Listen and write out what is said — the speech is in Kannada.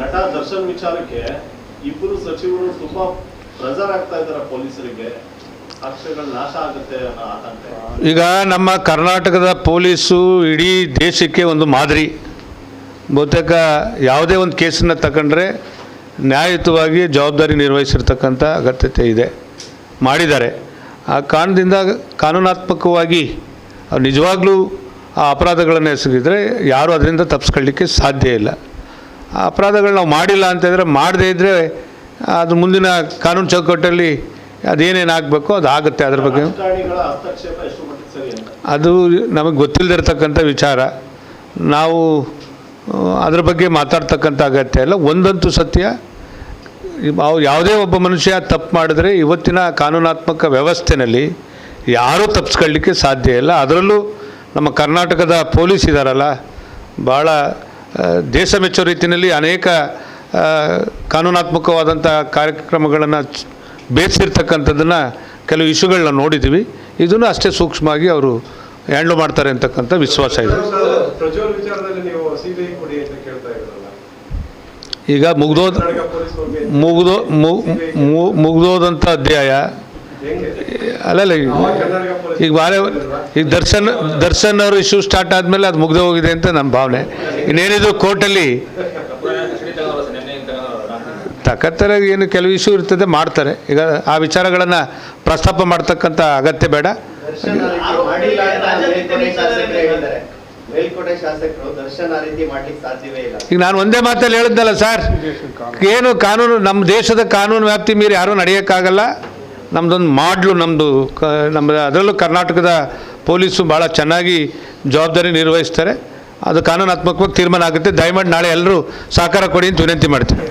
ನಟ ದರ್ಶನ್ ವಿಚಾರಕ್ಕೆ ಇಬ್ಬರು ಸಚಿವರು ತುಂಬಾ ಪ್ರೆಸರ್ ಆಗ್ತಾ ಇದ್ದಾರೆ ಪೊಲೀಸರಿಗೆ. ಈಗ ನಮ್ಮ ಕರ್ನಾಟಕದ ಪೊಲೀಸು ಇಡೀ ದೇಶಕ್ಕೆ ಒಂದು ಮಾದರಿ. ಬಹುತೇಕ ಯಾವುದೇ ಒಂದು ಕೇಸನ್ನು ತಗೊಂಡ್ರೆ ನ್ಯಾಯಯುತವಾಗಿ ಜವಾಬ್ದಾರಿ ನಿರ್ವಹಿಸಿರ್ತಕ್ಕಂಥ ಅಗತ್ಯತೆ ಇದೆ. ಮಾಡಿದ್ದಾರೆ. ಆ ಕಾರಣದಿಂದ ಕಾನೂನಾತ್ಮಕವಾಗಿ ನಿಜವಾಗ್ಲೂ ಆ ಅಪರಾಧಗಳನ್ನು ಎಸಗಿದ್ರೆ ಯಾರೂ ಅದರಿಂದ ತಪ್ಪಿಸ್ಕೊಳ್ಳಿಕ್ಕೆ ಸಾಧ್ಯ ಇಲ್ಲ. ಆ ಅಪರಾಧಗಳು ನಾವು ಮಾಡಿಲ್ಲ ಅಂತಂದರೆ ಮಾಡದೇ ಇದ್ದರೆ ಅದು ಮುಂದಿನ ಕಾನೂನು ಚೌಕಟ್ಟಲ್ಲಿ ಅದೇನೇನು ಆಗಬೇಕು ಅದು ಆಗುತ್ತೆ ಅದ್ರ ಬಗ್ಗೆ. ಅದು ನಮಗೆ ಗೊತ್ತಿಲ್ಲದಿರ್ತಕ್ಕಂಥ ವಿಚಾರ. ನಾವು ಅದ್ರ ಬಗ್ಗೆ ಮಾತಾಡ್ತಕ್ಕಂಥ ಅಗತ್ಯ ಇಲ್ಲ. ಒಂದಂತೂ ಸತ್ಯ. ಯಾವುದೇ ಒಬ್ಬ ಮನುಷ್ಯ ತಪ್ಪು ಮಾಡಿದ್ರೆ ಇವತ್ತಿನ ಕಾನೂನಾತ್ಮಕ ವ್ಯವಸ್ಥೆಯಲ್ಲಿ ಯಾರೂ ತಪ್ಪಿಸ್ಕೊಳ್ಳಿಕ್ಕೆ ಸಾಧ್ಯ ಇಲ್ಲ. ಅದರಲ್ಲೂ ನಮ್ಮ ಕರ್ನಾಟಕದ ಪೊಲೀಸ್ ಇದ್ದಾರಲ್ಲ ಭಾಳ ದೇಶ ಮೆಚ್ಚೋ ರೀತಿಯಲ್ಲಿ ಅನೇಕ ಕಾನೂನಾತ್ಮಕವಾದಂಥ ಕಾರ್ಯಕ್ರಮಗಳನ್ನು ಬೇಯಿಸಿರ್ತಕ್ಕಂಥದ್ದನ್ನು ಕೆಲವು ಇಶ್ಯೂಗಳನ್ನ ನೋಡಿದ್ದೀವಿ ಇದನ್ನು ಅಷ್ಟೇ ಸೂಕ್ಷ್ಮವಾಗಿ ಅವರು ಹ್ಯಾಂಡ್ಲ್ ಮಾಡ್ತಾರೆ ಅಂತಕ್ಕಂಥ ವಿಶ್ವಾಸ ಇದೆ. ಈಗ ಮುಗ್ದೋದ ಮುಗ್ದೋ ಮುಗ್ದೋದಂಥ ಅಧ್ಯಾಯ ಅಲ್ಲಲ್ಲ ಈಗ ಬಾರೆ ಈಗ ದರ್ಶನ್ ದರ್ಶನ್ ಅವರು ಇಶ್ಯೂ ಸ್ಟಾರ್ಟ್ ಆದಮೇಲೆ ಅದು ಮುಗ್ದು ಹೋಗಿದೆ ಅಂತ ನಮ್ಮ ಭಾವನೆ. ಇನ್ನೇನಿದ್ರು ಕೋರ್ಟಲ್ಲಿ ತಕತ್ತರ ಏನು ಕೆಲವು ಇಶ್ಯೂ ಇರ್ತದೆ ಮಾಡ್ತಾರೆ. ಈಗ ಆ ವಿಚಾರಗಳನ್ನು ಪ್ರಸ್ತಾಪ ಮಾಡ್ತಕ್ಕಂಥ ಅಗತ್ಯ ಬೇಡ. ಈಗ ನಾನು ಒಂದೇ ಮಾತಲ್ಲಿ ಹೇಳಿದ್ನಲ್ಲ ಸರ್ ಏನು ಕಾನೂನು ನಮ್ಮ ದೇಶದ ಕಾನೂನು ವ್ಯಾಪ್ತಿ ಮೀರಿ ಯಾರೂ ನಡೆಯೋಕ್ಕಾಗಲ್ಲ. ನಮ್ಮದೊಂದು ಮಾಡ್ಲು ನಮ್ಮದು ಕ ನಮ್ಮ ಅದರಲ್ಲೂ ಕರ್ನಾಟಕದ ಪೊಲೀಸು ಭಾಳ ಚೆನ್ನಾಗಿ ಜವಾಬ್ದಾರಿ ನಿರ್ವಹಿಸ್ತಾರೆ. ಅದು ಕಾನೂನಾತ್ಮಕವಾಗಿ ತೀರ್ಮಾನ ಆಗುತ್ತೆ. ದಯಮಾಡಿ ನಾಳೆ ಎಲ್ಲರೂ ಸಹಕಾರ ಕೊಡಿ ಅಂತ ವಿನಂತಿ ಮಾಡ್ತೀನಿ.